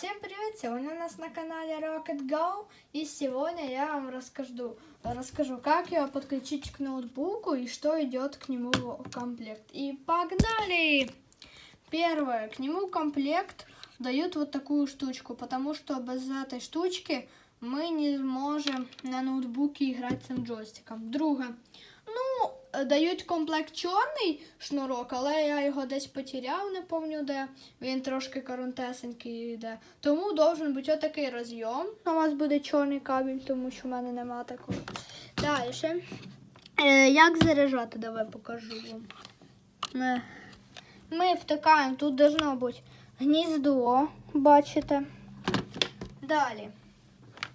Всем привет! Сегодня у нас на канале Rocket Go и сегодня я вам расскажу, расскажу, как его подключить к ноутбуку и что идет к нему в комплект. И погнали! Первое, к нему комплект дают вот такую штучку, потому что без этой штучки мы не можем на ноутбуке играть цим джойстиком. Друге, е, дають комплект чорний шнурок, але я його десь потеряв, не пам'ятаю де. Він трошки коротесенький йде. Тому должен бути отакий розйом. У вас буде чорний кабель, тому що в мене нема такого. Далі. Е, як заряджати, давай покажу вам. Е, Ми втикаємо, тут должно бути гніздо, бачите. Далі.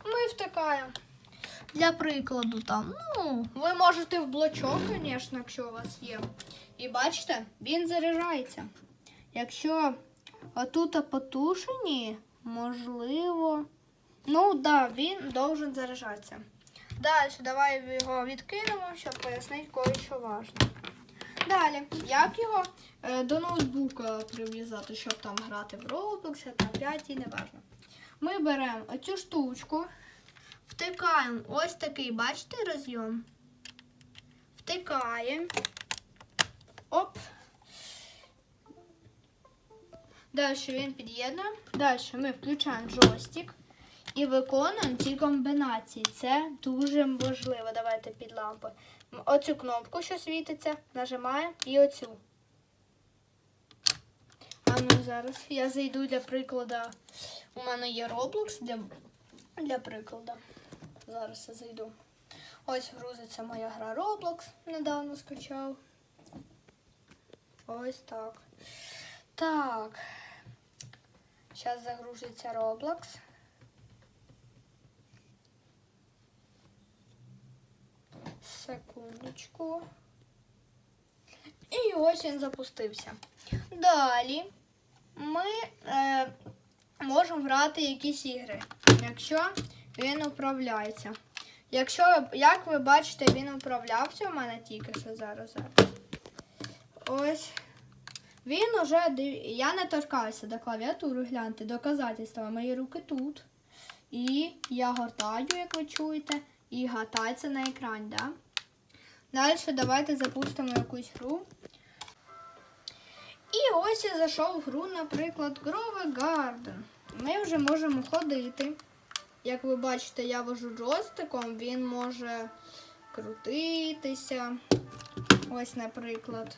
Ми втикаємо. Для прикладу, там, ну, ви можете в блочок, звісно, якщо у вас є. І бачите, він заряджається. Якщо отут потушені, можливо. Ну, так, да, він должен заряджатися. Далі, давай його відкинемо, щоб пояснити кое-що важне. Далі, як його е, до ноутбука прив'язати, щоб там грати в Roblox, там 5 і не важно. Ми беремо оцю штучку. Втикаємо ось такий, бачите, розйом? Втикаємо. Оп. Далі він під'єднує. Далі ми включаємо джойстик і виконуємо ці комбінації. Це дуже важливо. Давайте під лампою. Оцю кнопку, що світиться, нажимаємо і оцю. А ну зараз я зайду для прикладу. У мене є Roblox для, для прикладу. Зараз я зайду. Ось грузиться моя гра Roblox. Недавно скачав. Ось так. Так. Зараз загрузиться Roblox. Секундочку. І ось він запустився. Далі ми е, можемо грати якісь ігри, якщо він управляється. Якщо, як ви бачите, він управлявся у мене тільки що зараз. зараз. Ось. Він уже я не торкаюся до клавіатури, гляньте, доказательства. Мої руки тут. І я гортаю, як ви чуєте, і гатається на екрані, да? Далі давайте запустимо якусь гру. І ось я зайшов в гру, наприклад, Grove Garden. Ми вже можемо ходити. Як ви бачите, я вожу джойстиком, він може крутитися. Ось, наприклад.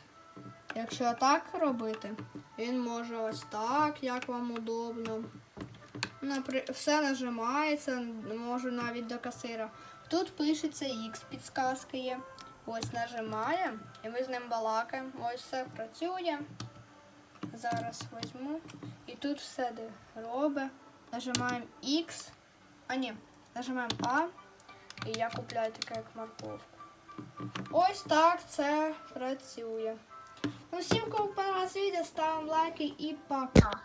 Якщо так робити, він може ось так, як вам удобно. Все нажимається, можу навіть до касира. Тут пишеться X, підсказка є. Ось нажимаємо і ми з ним балакаємо. Ось все працює. Зараз візьму. І тут все робить. Нажимаємо X. А ні, нажимаємо А. І я купляю таке як морковку. Ось так це працює. Ну, всім, кому понравилось відео, ставимо лайки і пока.